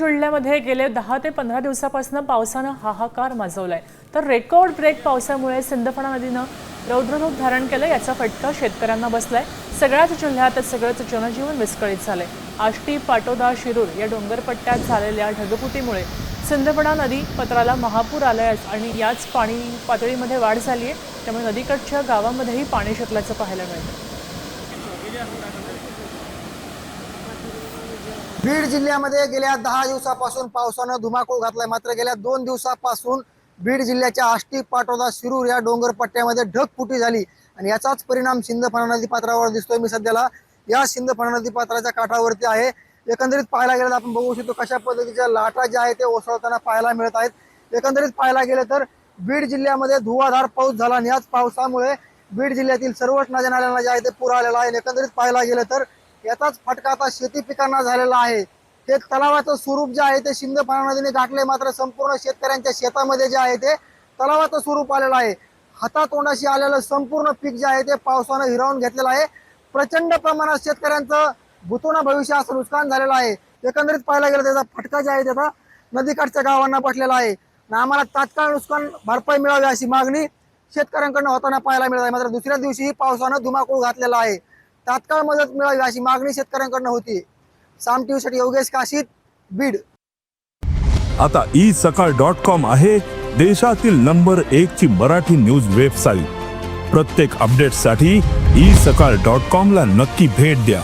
वरळी जिल्ह्यामध्ये गेले दहा ते पंधरा दिवसापासून पावसानं हाहाकार माजवलाय. तर रेकॉर्ड ब्रेक पावसामुळे सिंदफणा नदीनं रौद्ररूप धारण केलं याचा फटका शेतकऱ्यांना बसलाय. सगळ्याच जिल्ह्यात सगळंच जनजीवन विस्कळीत झालंय. आष्टी पाटोदा शिरूर या डोंगरपट्ट्यात झालेल्या ढगफुटीमुळे सिंदफणा नदी पत्राला महापूर आलाय आणि याच पाणी पातळीमध्ये वाढ झाली आहे त्यामुळे नदीकडच्या गावामध्येही पाणी शिरल्याचं पाहायला मिळतं. बीड जिल्ह्यामध्ये गेल्या दहा दिवसापासून पावसानं धुमाकूळ घातलाय. मात्र गेल्या दोन दिवसापासून बीड जिल्ह्याच्या आष्टी पाटोदा शिरूर या डोंगर पट्ट्यामध्ये ढगफुटी झाली आणि याचाच परिणाम सिंधफणा नदी पात्रावर दिसतोय. मी सध्याला या सिंधफणा नदी पात्राच्या काठावरती आहे. एकंदरीत पाहायला गेलं तर आपण बघू शकतो कशा पद्धतीच्या लाटा ज्या आहेत ते ओसळताना पाहायला मिळत आहेत. एकंदरीत पाहायला गेलं तर बीड जिल्ह्यामध्ये धुवाधार पाऊस झाला आणि याच पावसामुळे बीड जिल्ह्यातील सर्वच नद्या नाल्यांना जे आहे ते पूर आलेला आहे. एकंदरीत पाहायला गेलं तर याचाच फटका आता शेती पिकांना झालेला आहे. ते तलावाचं स्वरूप जे आहे ते सिंधफणा नदीने गाठले मात्र संपूर्ण शेतकऱ्यांच्या शेतामध्ये जे आहे ते तलावाचं स्वरूप आलेलं आहे. हातातोंडाशी आलेलं संपूर्ण पीक जे आहे ते पावसानं हिरावून घेतलेलं आहे. प्रचंड प्रमाणात शेतकऱ्यांचं भूतोना भविष्य असं नुकसान झालेलं आहे. एकंदरीत पाहायला गेलं त्याचा फटका जे आहे त्याचा नदीकाठच्या गावांना बसलेला आहे. आणि आम्हाला तात्काळ नुकसान भरपाई मिळावी अशी मागणी शेतकऱ्यांकडनं होताना पाहायला मिळत आहे. मात्र दुसऱ्या दिवशीही पावसानं धुमाकूळ घातलेला आहे. तात्काळ मदत मिळावी अशी मागणी शेतकऱ्यांकडनं होती. साम टीव्ही योगेश काशीत बीड. आता ई सकाळ डॉट कॉम आहे देशातील नंबर एक ची मराठी न्यूज वेबसाईट. प्रत्येक अपडेटसाठी ई सकाळ डॉट कॉम ला नक्की भेट द्या.